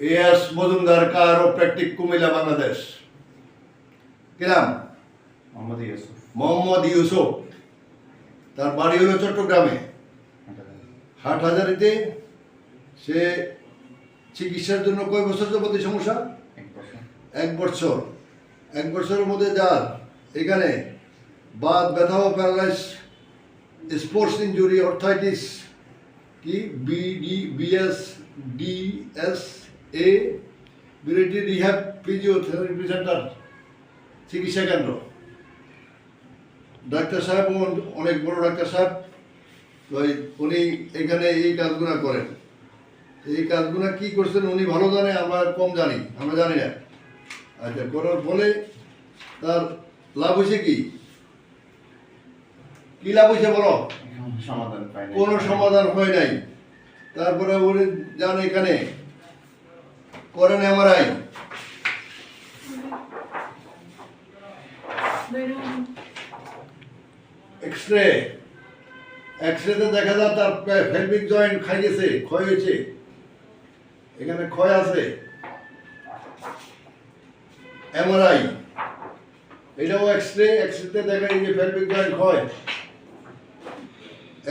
S Majumdar কার ও প্র্যাকটিক কুমিল্লা বাংলাদেশ। কি নাম? মোহাম্মদ ইউসুফ। মোহাম্মদ ইউসুফ। তার বাড়ি হলো চট্টগ্রামে। হাটহাজারিতে সে চিকিৎসার জন্য কয় বছর যাবত এই সমস্যা? এক বছর। এক বছর। এক বছরের মধ্যে যার এখানে বাদ ব্যথা ও প্যারালাইস স্পোর্টস ইঞ্জুরি অর্থাইটিস কি? বিডি বিএস ডিএস এ বিরেটি রিহ্যাব ফিজিওথেরাপি সেন্টার চিকিৎসা কেন্দ্র ডাক্তার সাহেব অনেক বড় ডাক্তার সাহেব তো উনি এখানে এই কাজগুলো করেন। এই কাজগুলো কি করছেন উনি ভালো জানে আমরা কম জানি আমরা জানি না। আচ্ছা করার ফলে তার লাভ হয়েছে কি? কি লাভ হয়েছে বলো? সমাধান কোনো সমাধান হয় নাই। তারপরে উনি যান এখানে। করেন এমআরআই এক্স রে এক্স রেতে দেখা যায় তার ফেলবিক জয়েন্ট খাই গেছে, ক্ষয় হয়েছে। এখানে ক্ষয় আছে। এমআরআই এটাও এক্স রে এক্স রেতে দেখা যায় যে ফেলবিক জয়েন্ট ক্ষয়।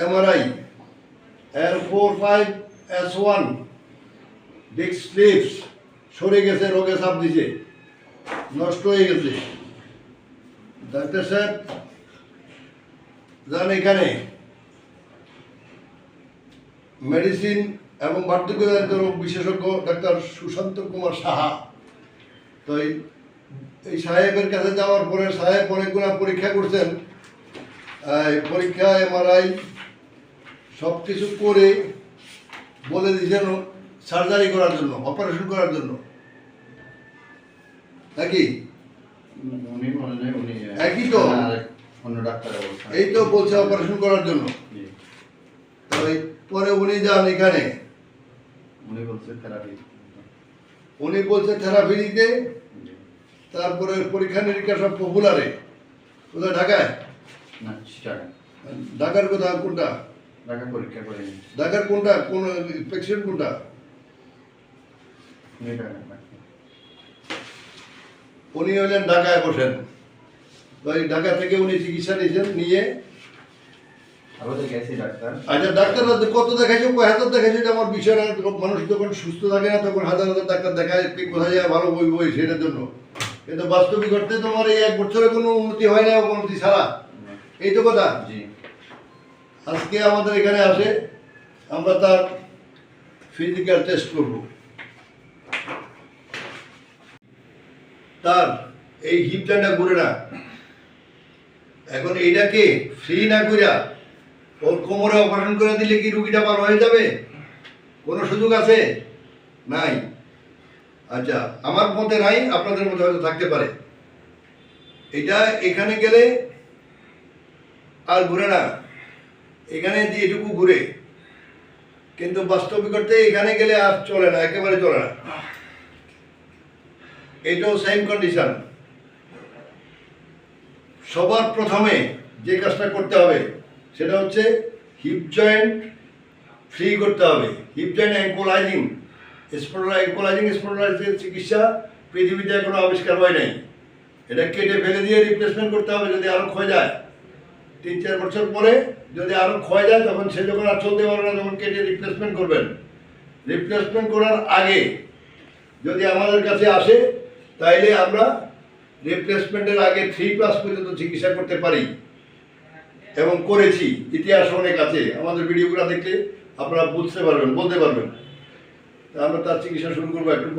এমআরআই এর four five S one disc slips সরে গেছে, রোগে চাপ দিছে। নষ্ট হয়ে গেছে। ডাক্তার সাহেব, যান এখানে। মেডিসিন এবং বার্ধক্যজনিত রোগ বিশেষজ্ঞ ডাক্তার সুশান্ত কুমার সাহা। তো এই- সাহেবের কাছে যাওয়ার পরে, সাহেব অনেকগুলো পরীক্ষা করছেন। পরীক্ষা, এমআরআই সব কিছু করে বলে দিয়েছেন সার্জারি করার জন্য অপারেশন করার জন্য। নাকি? উনি মনে নেই উনি একই তো। অন্য ডাক্তার এই তো বলছে অপারেশন করার জন্য। পরে উনি যান এখানে। উনি বলছে থেরাপি উনি বলছে থেরাপি দিতে তারপরে পরীক্ষা নিরীক্ষা সব পপুলারে কোথায় ঢাকায়? না ঢাকার কোথা কোনটা? ঢাকা পরীক্ষা করিনি ঢাকার কোনটা? কোন পেশেন্ট কোনটা? উনি হলেন ঢাকায় বসেন। ঢাকা থেকে উনি চিকিৎসা নিয়েছেন নিয়ে ডাক্তার। আচ্ছা ডাক্তাররা কত দেখাইছে? কয় হাজার দেখাইছে? এটা আমার বিষয় না মানুষ যখন সুস্থ থাকে না তখন হাজার হাজার ডাক্তার দেখায় কোথায় যায় ভালো বই বই সেটার জন্য। কিন্তু বাস্তবিক তোমার এই এক বছরে কোনো উন্নতি হয় না অবনতি ছাড়া। এই তো কথা। জি। আজকে আমাদের এখানে আসে আমরা তার ফিজিক্যাল টেস্ট করব। তার এই হিপটাটা ঘুরে না। এখন এইটাকে ফ্রি না কইরা ওর কোমরে অপারেশন করে দিলে কি রুগীটা ভালো হয়ে যাবে? কোনো সুযোগ আছে? নাই। আচ্ছা আমার মতে নাই, আপনাদের মধ্যে হয়তো থাকতে পারে। এটা এখানে গেলে আর ঘুরে না। এখানে এটুকু ঘুরে। কিন্তু বাস্তবিক অর্থে এখানে গেলে আর চলে না, একেবারে চলে না। এটাও সেম কন্ডিশন সবার প্রথমে যে কাজটা করতে হবে, সেটা হচ্ছে হিপ জয়েন্ট ফ্রি করতে হবে। হিপ জয়েন্ট অ্যাঙ্কোলাইজিং স্পোলার অ্যাঙ্কোলাইজিং স্পোলারাইজের চিকিৎসা, পৃথিবীতে এখনও আবিষ্কার হয় নাই। এটা কেটে ফেলে দিয়ে রিপ্লেসমেন্ট করতে হবে যদি আরও ক্ষয় যায়। তিন, চার বছর পরে যদি আরও ক্ষয় যায়, তখন সে যখন আর চলতে পারবে না, তখন কেটে রিপ্লেসমেন্ট করবেন। রিপ্লেসমেন্ট করার আগে যদি আমাদের কাছে আসে তাইলে আমরা রিপ্লেসমেন্টের আগে থ্রি প্লাস পর্যন্ত চিকিৎসা করতে পারি। এবং করেছি, ইতিহাস অনেক আছে। আমাদের ভিডিওগুলো দেখলে আপনারা বুঝতে পারবেন, বলতে পারবেন। আমরা তার চিকিৎসা শুরু করব একটু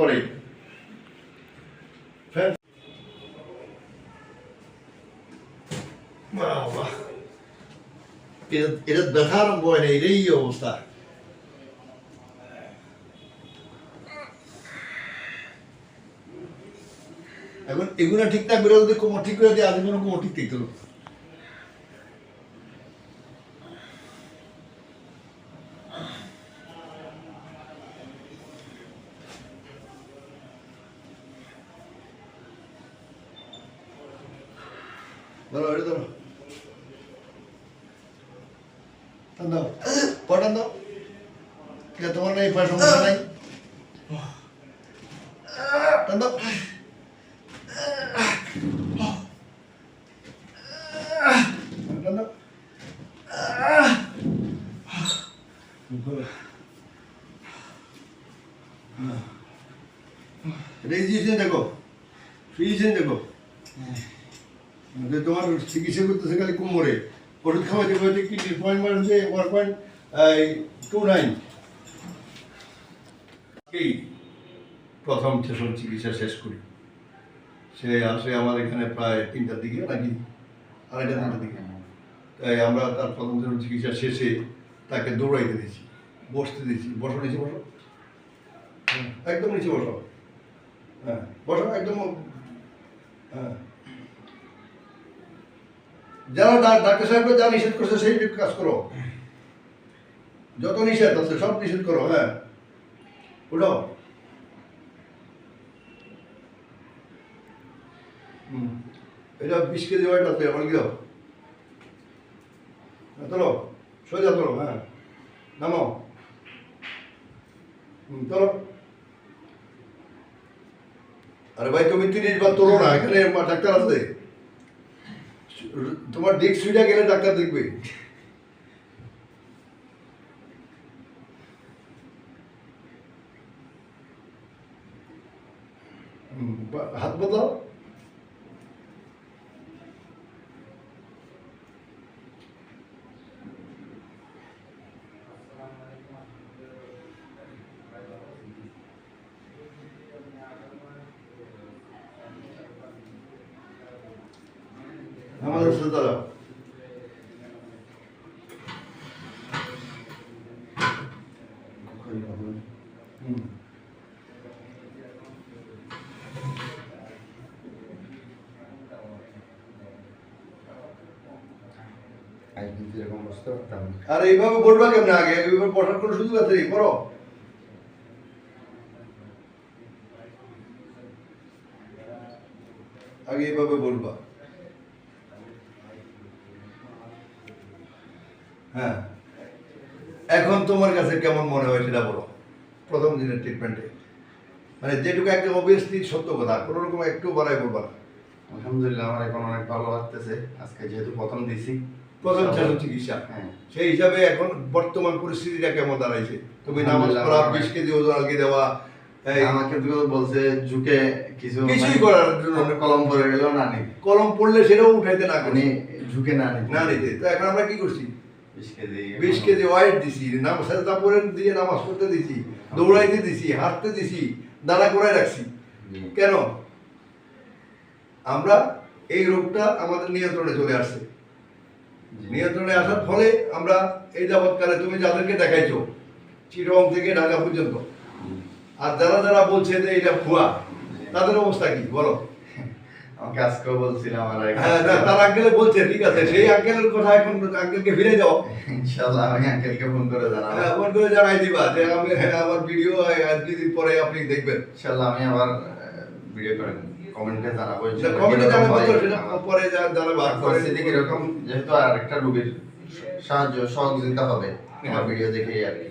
বাবা এটা আরম্ভ হয় না এটাই অবস্থা। এখন এগুলো ঠিক না করে যদি কোমর ঠিক করে দিয়ে আজীবন কোমর ঠিক পটান দাও। ঠিক তোমার নাই সমস্যা নাই। রেজিস্ট্রেশন দেখো। ফিজিশন দেখো। তোমার চিকিৎসা করতেছে খালি কোমরে। ওষুধ খাওয়াইতে খাওয়াইতে কিডনি পয়েন্ট মারছে ওয়ান পয়েন্ট টু নাইন প্রথম সেশন চিকিৎসা শেষ করি। সে আসে আমার এখানে প্রায় তিনটার দিকে নাকি? আড়াইটা তিনটার দিকে। তাই আমরা তার প্রথম চিকিৎসা শেষে তাকে দৌড়াইতে দিয়েছি বসতে দিয়েছি। বসো নিচে বসো। হ্যাঁ, একদম নিচে বসো। হ্যাঁ বসো একদম হ্যাঁ। যারা ডাক্তার সাহেবকে যা নিষেধ করছে সেই কাজ করো। যত নিষেধ আছে সব নিষেধ করো হ্যাঁ। উঠো। এটা বিশ কেজি ওয়েট আছে অনেক তোলো সোজা তোলো হ্যাঁ নামো তোলো। আরে ভাই, তুমি তিরিশ বার তোলো না, এখানে ডাক্তার আছে। তোমার ডিক সুইটা গেলে ডাক্তার দেখবে। হাত বদলাও। আমাদের সাথে দাঁড়াও হুম আগে কিন্তু এরকম বসতে না। আর এইভাবে বলবা কেমন আগে? এইভাবে বসার কোনো সুযোগ আছে নাকি বলো আগে এইভাবে বলবা। হ্যাঁ। এখন তোমার কাছে কেমন মনে হয় সেটা বলো। প্রথম দিনের ট্রিটমেন্টে মানে যেটুকু একদম অবভিয়াসলি সত্য কথা কোনো রকম একটু বাড়াই বলবা না। আলহামদুলিল্লাহ আমার এখন অনেক ভালো লাগতেছে। আজকে যেহেতু প্রথম দিছি। প্রথম চালু চিকিৎসা। হ্যাঁ। সেই হিসাবে এখন বর্তমান পরিস্থিতিটা কেমন দাঁড়াইছে? তুমি নামাজ পড়া বিশ কেজি ওজন আলগে দেওয়া আমাকে তো বলছে ঝুঁকে কিছু কিছুই মানে করার জন্য। কলম পরে গেলেও না নিতে কলম পড়লে সেটাও উঠাইতে না মানে ঝুঁকে না নিতে। তো এখন আমরা কি করছি? বিশ কেজি বিশ ওয়াইট দিছি নাম সেজদা পরে দিয়ে নামাজ পড়তে দিছি দৌড়াইতে দিছি হাঁটতে দিছি দাঁড়া করে রাখছি। কেন? আমরা এই রোগটা আমাদের নিয়ন্ত্রণে চলে আসছে। নিয়ন্ত্রণে আসার ফলে আমরা এই যাবৎকালে তুমি যাদেরকে দেখাইছো চিরং থেকে ঢাকা পর্যন্ত আর যারা যারা বলছে যে এটা ভুয়া তাদের অবস্থা কি? বলো। আমাকে আজকেও বলছিলাম এক- হ্যাঁ তার আঙ্কেলে বলছে ঠিক আছে সেই আঙ্কেলের কথা এখন আঙ্কেলকে ফিরে যাও। ইনশাআল্লাহ আমি আঙ্কেলকে ফোন করে জানাব। হ্যাঁ, ফোন করে জানাই দিবা যে আমি হ্যাঁ, আমার ভিডিও দুদিন পরে আপনি দেখবেন। ইনশাআল্লাহ আমি আবার ভিডিও কমেন্টে জানাব কমেন্টে জানাব সেটা পরে জানাবা আর পরিস্থিতি কীরকম যেহেতু আরেকটা রোগীর সাহায্য সহযোগিতা হবে আমার ভিডিও দেখেই আর কি।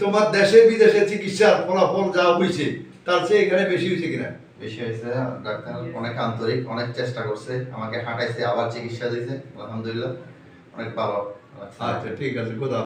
তোমার দেশে বিদেশে চিকিৎসার ফলাফল যা হয়েছে তার চেয়ে এখানে বেশি হয়েছে কিনা? বেশি হয়েছে, ডাক্তার অনেক আন্তরিক, অনেক চেষ্টা করছে, আমাকে হাঁটাইছে, আবার চিকিৎসা দিয়েছে, আলহামদুলিল্লাহ, অনেক ভালো আচ্ছা ঠিক আছে কোথাও